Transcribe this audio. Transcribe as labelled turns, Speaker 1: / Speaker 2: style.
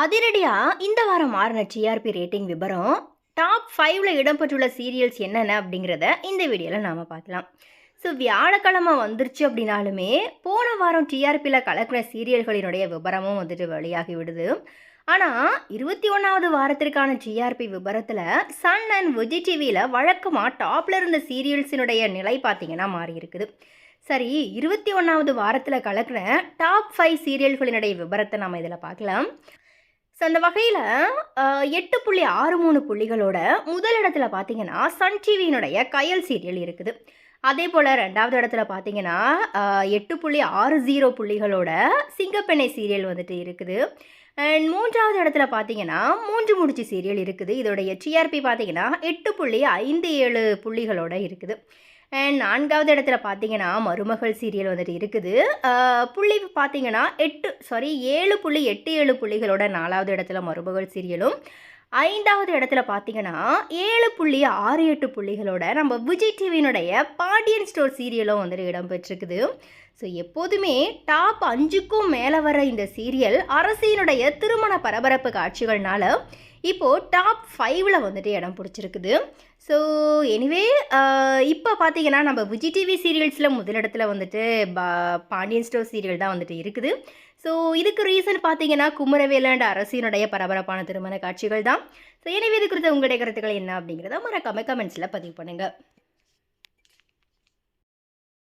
Speaker 1: அதிரடியாக இந்த வாரம் மாறின டிஆர்பி ரேட்டிங் விபரம் டாப் ஃபைவ்ல இடம்பெற்றுள்ள சீரியல்ஸ் என்னென்ன அப்படிங்கிறத இந்த வீடியோவில் நாம் பார்க்கலாம். ஸோ வியாழக்கிழமை வந்துருச்சு அப்படின்னாலுமே போன வாரம் டிஆர்பியில் கலக்கின சீரியல்களினுடைய விபரமும் வந்துட்டு வெளியாகி விடுது. ஆனால் இருபத்தி ஒன்றாவது வாரத்திற்கான டிஆர்பி விபரத்தில் சன் அண்ட் விஜய் டிவியில் வழக்கமாக டாப்பில் இருந்த சீரியல்ஸினுடைய நிலை பார்த்தீங்கன்னா மாறி இருக்குது. சரி இருபத்தி ஒன்றாவது வாரத்தில் கலக்கின டாப் ஃபைவ் சீரியல்களினுடைய விபரத்தை நம்ம இதில் பார்க்கலாம். ஸோ அந்த வகையில் எட்டு புள்ளி ஆறு மூணு புள்ளிகளோட முதல் இடத்துல பார்த்தீங்கன்னா சன் டிவியினுடைய கயல் சீரியல் இருக்குது. அதே போல் ரெண்டாவது இடத்துல பார்த்தீங்கன்னா எட்டு புள்ளி ஆறு ஜீரோ புள்ளிகளோட சிங்கப்பெண்ணை சீரியல் வந்துட்டு இருக்குது. அண்ட் மூன்றாவது இடத்துல பார்த்தீங்கன்னா மூன்று முடிச்சு சீரியல் இருக்குது. இதோடைய டிஆர்பி பார்த்தீங்கன்னா எட்டு புள்ளி ஐந்து ஏழு புள்ளிகளோட இருக்குது. நான்காவது இடத்துல பார்த்தீங்கன்னா மருமகள் சீரியல் வந்துட்டு இருக்குது. புள்ளி பார்த்தீங்கன்னா எட்டு சாரி ஏழு புள்ளி எட்டு ஏழு புள்ளிகளோட நாலாவது இடத்துல மருமகள் சீரியலும் ஐந்தாவது இடத்துல பார்த்தீங்கன்னா ஏழு புள்ளி ஆறு எட்டு புள்ளிகளோட நம்ம விஜய் டிவியினுடைய பாண்டியன் ஸ்டோர் சீரியலும் வந்துட்டு இடம்பெற்றிருக்குது. ஸோ எப்போதுமே டாப் அஞ்சுக்கும் மேலே வர இந்த சீரியல் அரசினுடைய திருமண பரபரப்பு காட்சிகள்னால இப்போது டாப் ஃபைவ்ல வந்துட்டு இடம் பிடிச்சிருக்குது. ஸோ எனிவே இப்போ பார்த்தீங்கன்னா நம்ம விஜய் டிவி சீரியல்ஸில் முதலிடத்தில் வந்துட்டு பா பாண்டியன் ஸ்டோர் சீரியல் தான் வந்துட்டு இருக்குது. ஸோ இதுக்கு ரீசன் பார்த்தீங்கன்னா குமரவேல் அண்ட் அரசினுடைய பரபரப்பான திருமண காட்சிகள் தான். ஸோ எனவே இது குறித்த உங்களுடைய கருத்துக்கள் என்ன அப்படிங்கிறத மறக்காம கமெண்ட்ஸில் பதிவு பண்ணுங்கள்